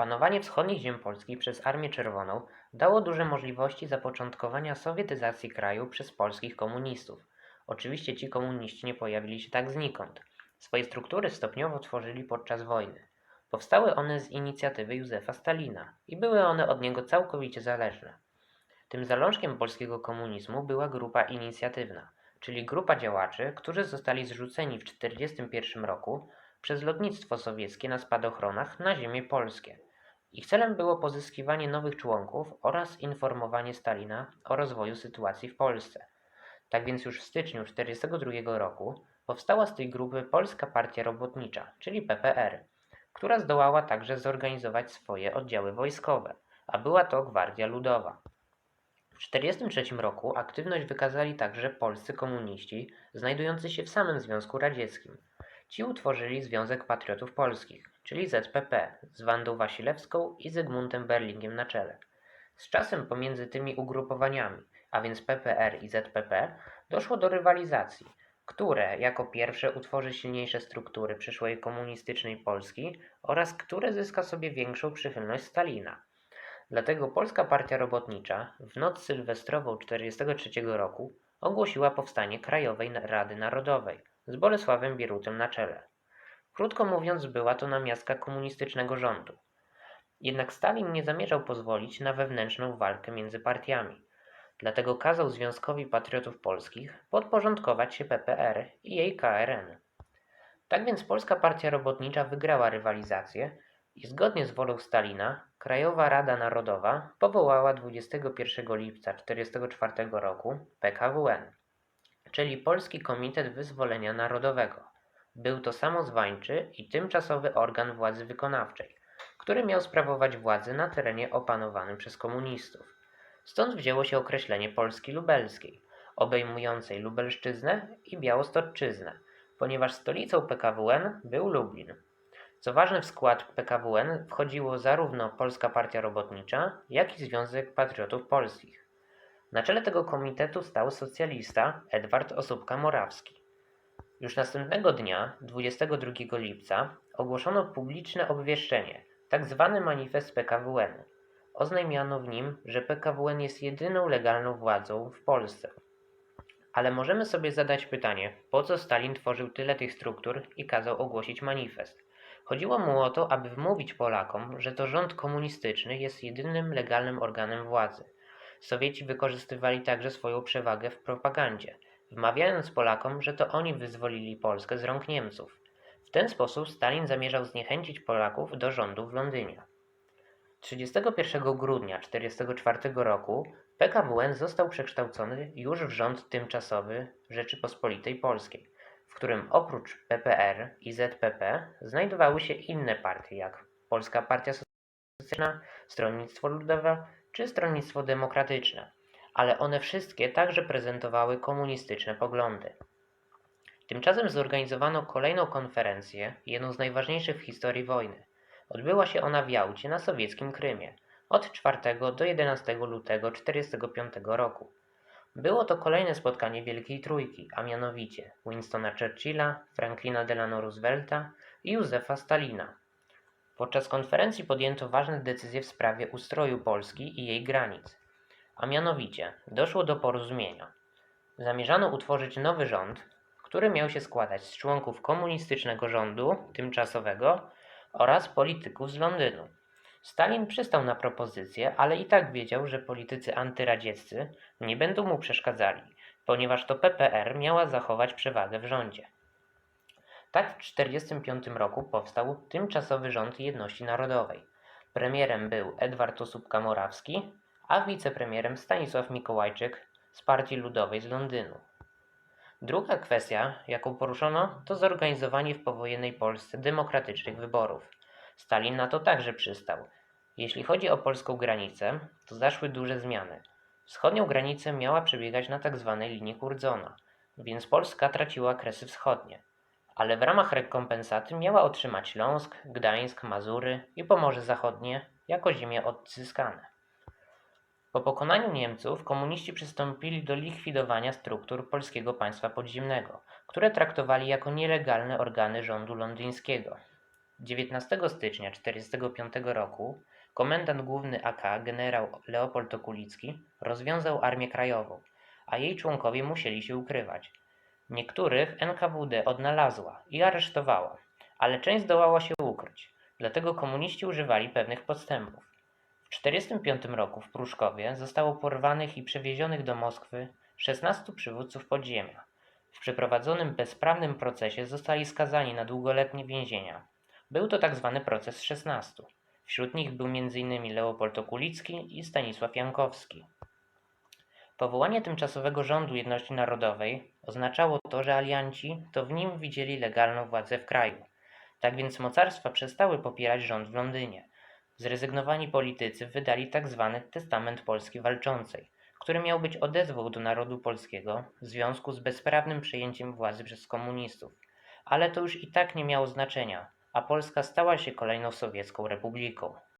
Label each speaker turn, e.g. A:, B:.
A: Opanowanie wschodnich ziem Polski przez Armię Czerwoną dało duże możliwości zapoczątkowania sowietyzacji kraju przez polskich komunistów. Oczywiście ci komuniści nie pojawili się tak znikąd. Swoje struktury stopniowo tworzyli podczas wojny. Powstały one z inicjatywy Józefa Stalina i były one od niego całkowicie zależne. Tym zalążkiem polskiego komunizmu była grupa inicjatywna, czyli grupa działaczy, którzy zostali zrzuceni w 1941 roku przez lotnictwo sowieckie na spadochronach na ziemię polskie. Ich celem było pozyskiwanie nowych członków oraz informowanie Stalina o rozwoju sytuacji w Polsce. Tak więc już w styczniu 1942 roku powstała z tej grupy Polska Partia Robotnicza, czyli PPR, która zdołała także zorganizować swoje oddziały wojskowe, a była to Gwardia Ludowa. W 1943 roku aktywność wykazali także polscy komuniści znajdujący się w samym Związku Radzieckim. Ci utworzyli Związek Patriotów Polskich, czyli ZPP, z Wandą Wasilewską i Zygmuntem Berlingiem na czele. Z czasem pomiędzy tymi ugrupowaniami, a więc PPR i ZPP, doszło do rywalizacji, które jako pierwsze utworzy silniejsze struktury przyszłej komunistycznej Polski oraz które zyska sobie większą przychylność Stalina. Dlatego Polska Partia Robotnicza w noc sylwestrową 1943 roku ogłosiła powstanie Krajowej Rady Narodowej z Bolesławem Bierutem na czele. Krótko mówiąc, była to namiastka komunistycznego rządu. Jednak Stalin nie zamierzał pozwolić na wewnętrzną walkę między partiami. Dlatego kazał Związkowi Patriotów Polskich podporządkować się PPR i jej KRN. Tak więc Polska Partia Robotnicza wygrała rywalizację i zgodnie z wolą Stalina Krajowa Rada Narodowa powołała 21 lipca 1944 roku PKWN, czyli Polski Komitet Wyzwolenia Narodowego. Był to samozwańczy i tymczasowy organ władzy wykonawczej, który miał sprawować władzę na terenie opanowanym przez komunistów. Stąd wzięło się określenie Polski Lubelskiej, obejmującej Lubelszczyznę i Białostoczczyznę, ponieważ stolicą PKWN był Lublin. Co ważne, w skład PKWN wchodziło zarówno Polska Partia Robotnicza, jak i Związek Patriotów Polskich. Na czele tego komitetu stał socjalista Edward Osóbka-Morawski. Już następnego dnia, 22 lipca, ogłoszono publiczne obwieszczenie, tzw. manifest PKWN. Oznajmiano w nim, że PKWN jest jedyną legalną władzą w Polsce. Ale możemy sobie zadać pytanie, po co Stalin tworzył tyle tych struktur i kazał ogłosić manifest? Chodziło mu o to, aby wmówić Polakom, że to rząd komunistyczny jest jedynym legalnym organem władzy. Sowieci wykorzystywali także swoją przewagę w propagandzie, wmawiając Polakom, że to oni wyzwolili Polskę z rąk Niemców. W ten sposób Stalin zamierzał zniechęcić Polaków do rządu w Londynie. 31 grudnia 1944 roku PKWN został przekształcony już w rząd tymczasowy Rzeczypospolitej Polskiej, w którym oprócz PPR i ZPP znajdowały się inne partie jak Polska Partia Socjalna, Stronnictwo Ludowe czy Stronnictwo Demokratyczne, ale one wszystkie także prezentowały komunistyczne poglądy. Tymczasem zorganizowano kolejną konferencję, jedną z najważniejszych w historii wojny. Odbyła się ona w Jałcie na sowieckim Krymie od 4 do 11 lutego 1945 roku. Było to kolejne spotkanie Wielkiej Trójki, a mianowicie Winstona Churchilla, Franklina Delano Roosevelta i Józefa Stalina. Podczas konferencji podjęto ważne decyzje w sprawie ustroju Polski i jej granic, a mianowicie doszło do porozumienia. Zamierzano utworzyć nowy rząd, który miał się składać z członków komunistycznego rządu tymczasowego oraz polityków z Londynu. Stalin przystał na propozycję, ale i tak wiedział, że politycy antyradzieccy nie będą mu przeszkadzali, ponieważ to PPR miała zachować przewagę w rządzie. Tak w 1945 roku powstał Tymczasowy Rząd Jedności Narodowej. Premierem był Edward Osóbka-Morawski, a wicepremierem Stanisław Mikołajczyk z Partii Ludowej z Londynu. Druga kwestia, jaką poruszono, to zorganizowanie w powojennej Polsce demokratycznych wyborów. Stalin na to także przystał. Jeśli chodzi o polską granicę, to zaszły duże zmiany. Wschodnią granicę miała przebiegać na tzw. linii Kurdzona, więc Polska traciła kresy wschodnie. Ale w ramach rekompensaty miała otrzymać Śląsk, Gdańsk, Mazury i Pomorze Zachodnie jako ziemie odzyskane. Po pokonaniu Niemców komuniści przystąpili do likwidowania struktur polskiego państwa podziemnego, które traktowali jako nielegalne organy rządu londyńskiego. 19 stycznia 1945 roku komendant główny AK generał Leopold Okulicki rozwiązał Armię Krajową, a jej członkowie musieli się ukrywać. Niektórych NKWD odnalazła i aresztowała, ale część zdołała się ukryć, dlatego komuniści używali pewnych podstępów. W 1945 roku w Pruszkowie zostało porwanych i przewiezionych do Moskwy 16 przywódców podziemia. W przeprowadzonym bezprawnym procesie zostali skazani na długoletnie więzienia. Był to tzw. proces 16. Wśród nich był m.in. Leopold Okulicki i Stanisław Jankowski. Powołanie tymczasowego rządu jedności narodowej oznaczało to, że alianci to w nim widzieli legalną władzę w kraju. Tak więc mocarstwa przestały popierać rząd w Londynie. Zrezygnowani politycy wydali tzw. Testament Polski Walczącej, który miał być odezwą do narodu polskiego w związku z bezprawnym przejęciem władzy przez komunistów. Ale to już i tak nie miało znaczenia, a Polska stała się kolejną sowiecką republiką.